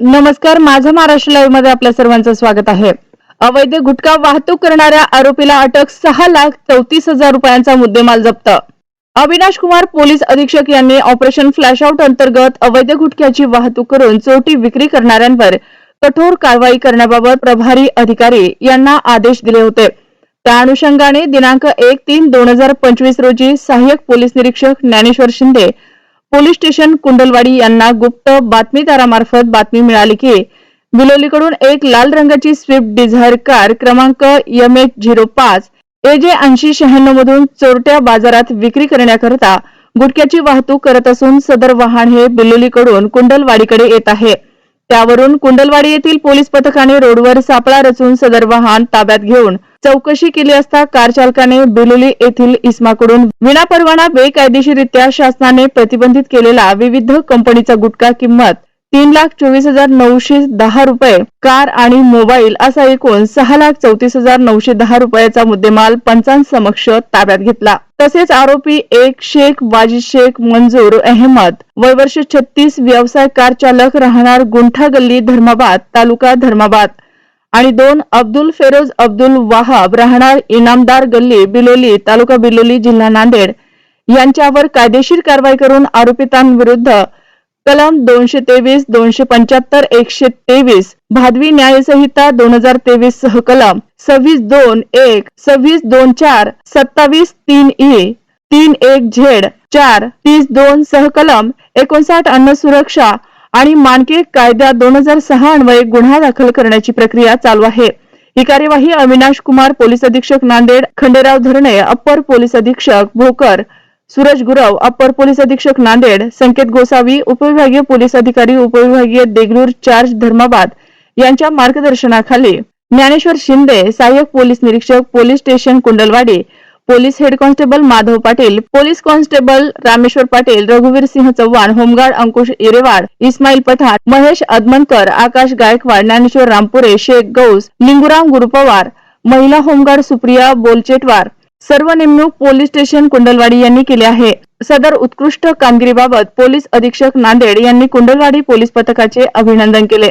नमस्कार माझं महाराष्ट्र लाईव्हमध्ये आपल्या सर्वांचं स्वागत आहे. अवैध गुटखा वाहतूक करणाऱ्या आरोपीला अटक सहा लाख चौतीस हजार रुपयांचा मुद्देमाल जप्त. अविनाश कुमार पोलीस अधीक्षक यांनी ऑपरेशन फ्लॅश आउट अंतर्गत अवैध गुटख्याची वाहतूक करून चोरटी विक्री करणाऱ्यांवर कठोर कारवाई करण्याबाबत प्रभारी अधिकारी यांना आदेश दिले होते. त्या अनुषंगाने दिनांक एक तीन दोन हजार पंचवीस रोजी सहाय्यक पोलीस निरीक्षक ज्ञानेश्वर शिंदे पोलीस स्टेशन कुंडलवाडी यांना गुप्त बातमीदारामार्फत बातमी मिळाली की बिलोलीकडून एक लाल रंगाची स्विफ्ट डिझायर कार क्रमांक एम एच झिरो पाच ए जे ऐंशी शहाण्णव मधून चोरट्या बाजारात विक्री करण्याकरता गुटख्याची वाहतूक करत असून सदर वाहन हे बिलोलीकडून कुंडलवाडीकडे येत आहे. त्यावरून कुंडलवाडी येथील पोलीस पथकाने रोडवर सापळा रचून सदर वाहन ताब्यात घेऊन चौकशी केली असता कार चालकाने बिलोली येथील इस्माकडून विनापरवाना बेकायदेशीरित्या शासनाने प्रतिबंधित केलेला विविध कंपनीचा गुटखा किंमत तीन लाख चोवीस हजार नऊशे दहा रुपये कार आणि मोबाईल असा एकूण सहा लाख चौतीस हजार नऊशे दहा रुपयाचा मुद्देमाल पंचांसमक्ष ताब्यात घेतला. तसेच आरोपी एक शेख वाजिद शेख मंजूर अहमद वय वर्ष छत्तीस व्यवसाय कार चालक राहणार गुंठा गल्ली धर्माबाद तालुका धर्माबाद. आणि दोन अब्दुल फेरोज अब्दुल वाहाब राहणार इनामदार गल्ली बिलोली तालुका बिलोली जिल्हा नांदेड. यांच्यावर कायदेशीर कारवाई करून आरोपितांविरुद्ध कलम दोनशे तेवीस दोनशे पंच्याहत्तर एकशे तेवीस भादवी न्यायसंहिता दोन हजार तेवीस सह कलम सव्वीस दोन एक सव्वीस दोन चार सत्तावीस तीन ई तीन एक झेड चार तीस दोन सह कलम एकोणसाठ अन्न सुरक्षा आणि मानके कायदा दोन हजार सहा अन्वये गुन्हा दाखल करण्याची प्रक्रिया चालू आहे. ही कार्यवाही अविनाश कुमार पोलीस अधीक्षक नांदेड खंडेराव धरणे अप्पर पोलीस अधीक्षक भोकर सूरज गुरव अप्पर पोलीस अधीक्षक नांदेड संकेत गोसावी उपविभागीय पोलीस अधिकारी उपविभागीय देगलूर चार्ज धर्माबाद यांच्या मार्गदर्शनाखाली ज्ञानेश्वर शिंदे सहाय्यक पोलीस निरीक्षक police station Kundalwadi police head constable Madhav Patil police constable Rameshwar Patil रघुवीर सिंह चव्हाण होमगार्ड अंकुश इरेवाड इस्माईल पठाण महेश अदमनकर आकाश गायकवाड ज्ञानेश्वर रामपुरे शेख गौस लिंगुराम गुरुपवार महिला होमगार्ड सुप्रिया बोलचेटवार. सर्व नेमणूक पोलीस स्टेशन कुंडलवाडी यांनी केली आहे. सदर उत्कृष्ट कामगिरीबाबत पोलीस अधीक्षक नांदेड यांनी कुंडलवाडी पोलीस पथकाचे अभिनंदन केले.